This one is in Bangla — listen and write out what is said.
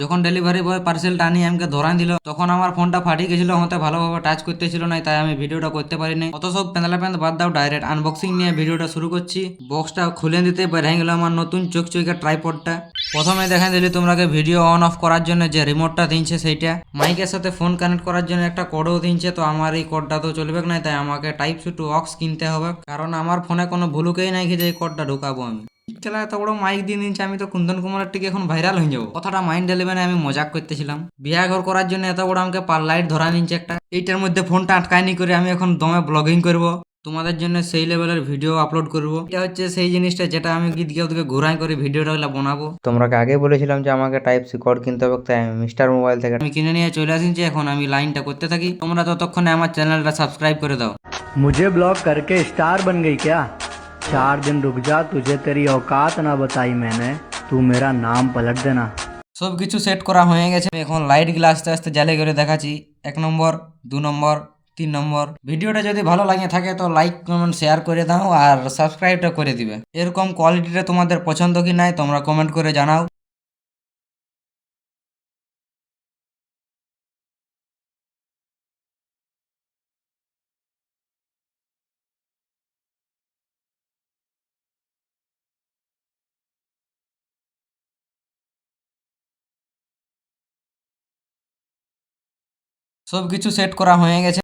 যখন ডেলিভারি বয় পার্সেলটা আনিয়ে আমাকে ধরাই দিল, তখন আমার ফোনটা ফাটিয়ে গেছিল হতে ভালোভাবে টাচ করতে ছিল না, তাই আমি ভিডিওটা করতে পারিনি। অত সব পেঁদলা প্যাঁদ বাদ দাও ডাইরেক্ট আনবক্সিং নিয়ে ভিডিওটা শুরু করছি। বক্সটা খুলে দিতে বেড়ে গেল আমার নতুন চোখ চোখের ট্রাইপডটা প্রথমে দেখা দিলি তোমরাকে ভিডিও অন অফ করার জন্য যে রিমোটটা দিনছে সেইটা। মাইকের সাথে ফোন কানেক্ট করার জন্য একটা কোডও দিনছে, তো আমার এই কোডটা তো চলবে না, তাই আমাকে টাইপ টু অক্স কিনতে হবে। কারণ আমার ফোনে কোনো ভুলুকেই নাই যে এই কোডটা ঢুকাবো আমি। চালা এত বড় মাইক দিয়ে দিচ্ছে আমি তো কুন্দন কুমারের টিকে এখন ভাইরাল হয়ে যাব। কথাটা মাইন্ড এলেভেনে আমি মজাক করতেছিলাম। বিয়া ঘর করার জন্য এত বড় আমাকে পার লাইট ধরা নিচ্ছে একটা। এইটার মধ্যে ফোনটা আটকায়নি করে আমি এখন দমে ব্লগিং করব। তোমাদের জন্য সেই লেভেলের ভিডিও আপলোড করব এটা হচ্ছে সেই জিনিসটা যেটা আমি গীতকে ওদিকে ঘুরাই করে ভিডিওটা বানাবো তোমরা আগে বলেছিলাম যে আমাকে টাইপ সি কোড কিনতে হবে তাই আমি মিস্টার মোবাইল থেকে আমি কিনে নিয়ে চলে আসিছি এখন আমি লাইনটা করতে থাকি তোমরা ততক্ষণে আমার চ্যানেলটা সাবস্ক্রাইব করে দাও मुझे ब्लॉक करके स्टार बन गई क्या चार दिन रुक जा तुझे तेरी औकात ना बताई मैंने तू मेरा नाम पलट देना সব কিছু সেট করা হয়ে গেছে আমি এখন লাইট গুলো আস্তে আস্তে জ্বালে করে দেখাচ্ছি এক নম্বর দু নম্বর তিন নম্বর। ভিডিওটা যদি ভালো লাগে থাকে তো লাইক কমেন্ট শেয়ার করে দাও আর সাবস্ক্রাইবটা করে দিবে। এরকম কোয়ালিটিটা তোমাদের পছন্দ কি নাই তোমরা কমেন্ট করে জানাও। সব কিছু সেট করা হয়ে গেছে।